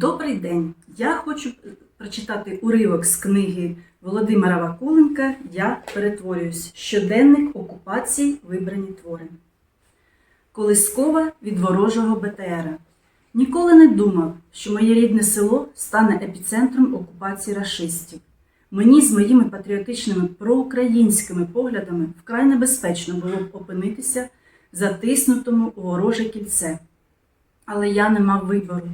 Добрий день! Я хочу прочитати уривок з книги Володимира Вакуленка Я перетворююсь. Щоденник окупації вибрані твори. Колискова від ворожого БТРа. Ніколи не думав, що моє рідне село стане епіцентром окупації рашистів. Мені з моїми патріотичними проукраїнськими поглядами вкрай небезпечно було б опинитися затиснутому вороже кільце. Але я не мав вибору.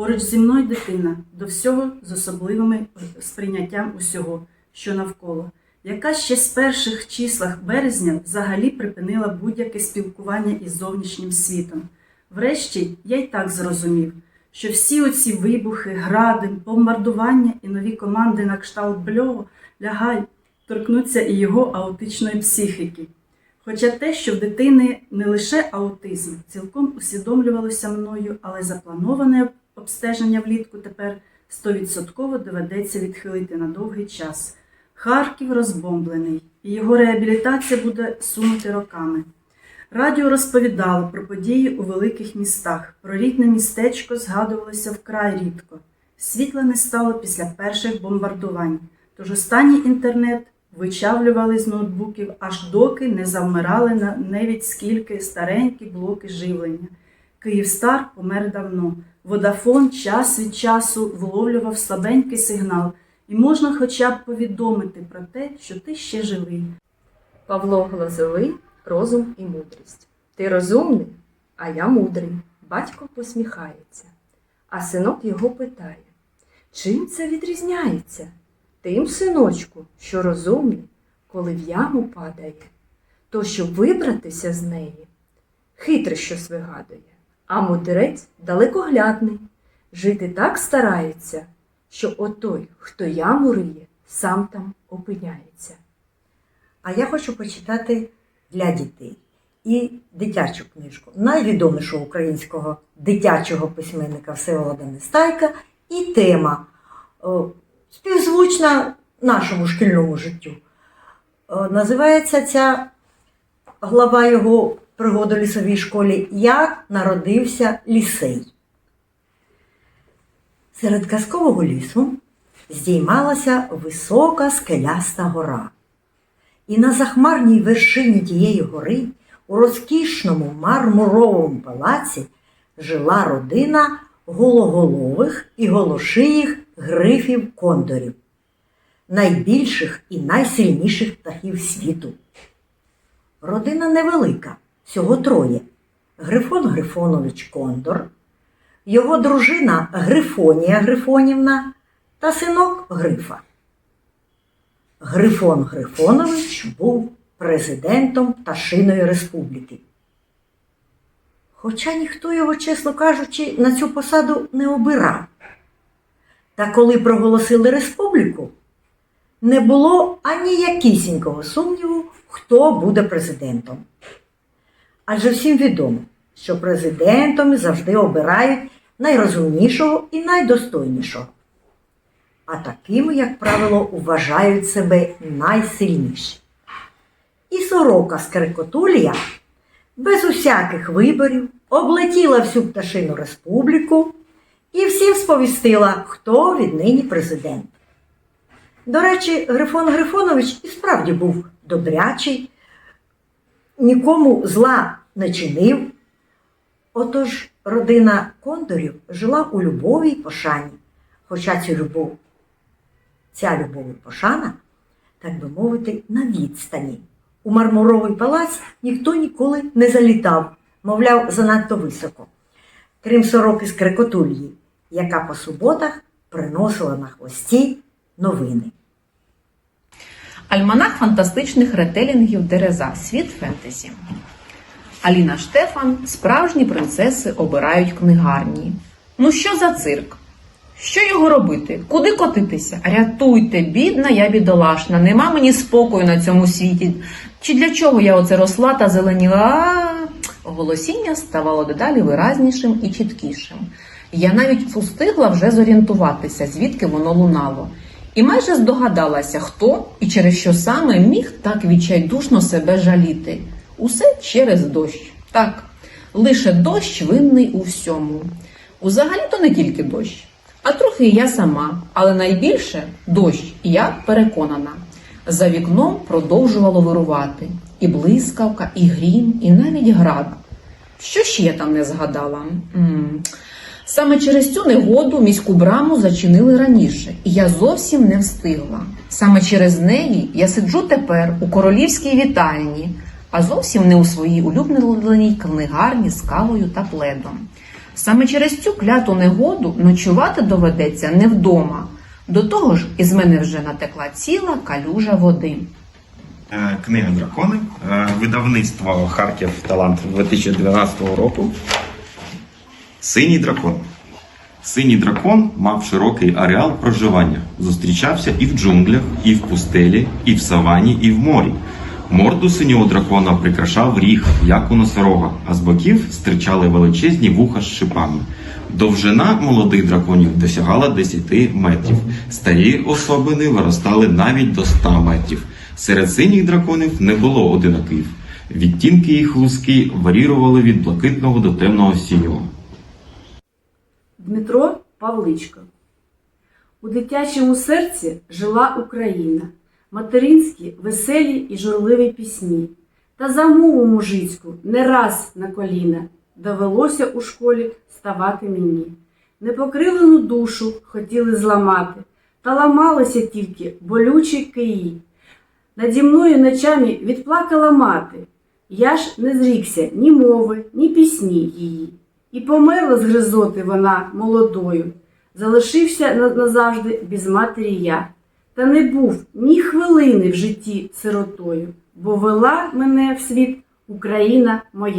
Поруч зі мною дитина, до всього з особливим сприйняттям усього, що навколо, яка ще з перших числах березня взагалі припинила будь-яке спілкування із зовнішнім світом. Врешті я й так зрозумів, що всі оці вибухи, гради, бомбардування і нові команди на кшталт Бльо, лягай, торкнуться і його аутичної психіки. Хоча те, що в дитини не лише аутизм, цілком усвідомлювалося мною, але заплановане обстеження влітку тепер стовідсотково доведеться відхилити на довгий час. Харків розбомблений, і його реабілітація буде сунути роками. Радіо розповідало про події у великих містах, про рідне містечко згадувалося вкрай рідко. Світла не стало після перших бомбардувань, тож останній інтернет вичавлювали з ноутбуків, аж доки не завмирали на навіть скільки старенькі блоки живлення. Київстар помер давно. Водафон час від часу вловлював слабенький сигнал, і можна хоча б повідомити про те, що ти ще живий. Павло Глазовий розум і мудрість. Ти розумний, а я мудрий. Батько посміхається, а синок його питає: чим це відрізняється? Тим, синочку, що розумний, коли в яму падає, то щоб вибратися з неї, хитре щось вигадує, а мудрець далекоглядний, жити так старається, що отой, хто яму риє, сам там опиняється. А я хочу почитати для дітей і дитячу книжку найвідомішого українського дитячого письменника Всеволода Нестайка і тема співзвучна нашому шкільному життю. Називається ця глава його пригоду лісовій школі Як народився лісей. Серед казкового лісу здіймалася висока скеляста гора. І на захмарній вершині тієї гори, у розкішному мармуровому палаці, жила родина гологолових і голошиїх грифів кондорів, найбільших і найсильніших птахів світу. Родина невелика, всього троє. Грифон Грифонович Кондор, його дружина Грифонія Грифонівна та синок Грифа. Грифон Грифонович був президентом Пташиної республіки. Хоча ніхто його, чесно кажучи, на цю посаду не обирав. Та коли проголосили республіку, не було аніякісінького сумніву, хто буде президентом. Адже всім відомо, що президентом завжди обирають найрозумнішого і найдостойнішого а такими, як правило, вважають себе найсильніші. І сорока Скрикотулія без усяких виборів облетіла всю пташину республіку і всім сповістила, хто віднині президент. До речі, Грифон Грифонович і справді був добрячий, нікому зла не чинив. Отож родина кондорів жила у любові й пошані, хоча цю любов ця любов і пошана, так би мовити, на відстані. У мармуровий палац ніхто ніколи не залітав, мовляв, занадто високо. Крім сороки з крикотульї, яка по суботах приносила на хвості новини. Альманах фантастичних ретелінгів Дереза. Світ фентезі. Аліна Штефан. Справжні принцеси обирають книгарні. Ну що за цирк? Що його робити? Куди котитися? Рятуйте, бідна я бідолашна, нема мені спокою на цьому світі. Чи для чого я оце росла та зеленіла? Голосіння ставало дедалі виразнішим і чіткішим. Я навіть встигла вже зорієнтуватися, звідки воно лунало. І майже здогадалася, хто і через що саме міг так відчайдушно себе жаліти. Усе через дощ. Так, лише дощ винний у всьому. Узагалі то не тільки дощ. А трохи я сама, але найбільше дощ, я переконана. За вікном продовжувало вирувати і блискавка, і грім, і навіть град. Що ще я там не згадала? м Саме через цю негоду міську браму зачинили раніше, і я зовсім не встигла. Саме через неї я сиджу тепер у королівській вітальні, а зовсім не у своїй улюбленій книгарні з кавою та пледом. Саме через цю кляту негоду ночувати доведеться не вдома. До того ж, із мене вже натекла ціла калюжа води. Е, Книга Дракони, е, видавництво Харків Талант 2012 року. Синій дракон. Синій дракон мав широкий ареал проживання. Зустрічався і в джунглях, і в пустелі, і в савані, і в морі. Морду синього дракона прикрашав ріг, як у носорога, а з боків стирчали величезні вуха з шипами. Довжина молодих драконів досягала 10 метрів. Старі особини виростали навіть до 100 метрів. Серед синіх драконів не було одинаків. Відтінки їх луски варірували від блакитного до темного синього. Дмитро Павличко. У дитячому серці жила Україна, материнські веселі і журливі пісні. Та за мову мужицьку не раз на коліна довелося у школі ставати мені. Непокрилену душу хотіли зламати, та ламалися тільки болючі киї. Наді мною ночами відплакала мати. Я ж не зрікся ні мови, ні пісні її. І померла з гризоти вона молодою. Залишився назавжди без матері я. Та не був ні хвилини в житті сиротою, бо вела мене в світ Україна моя.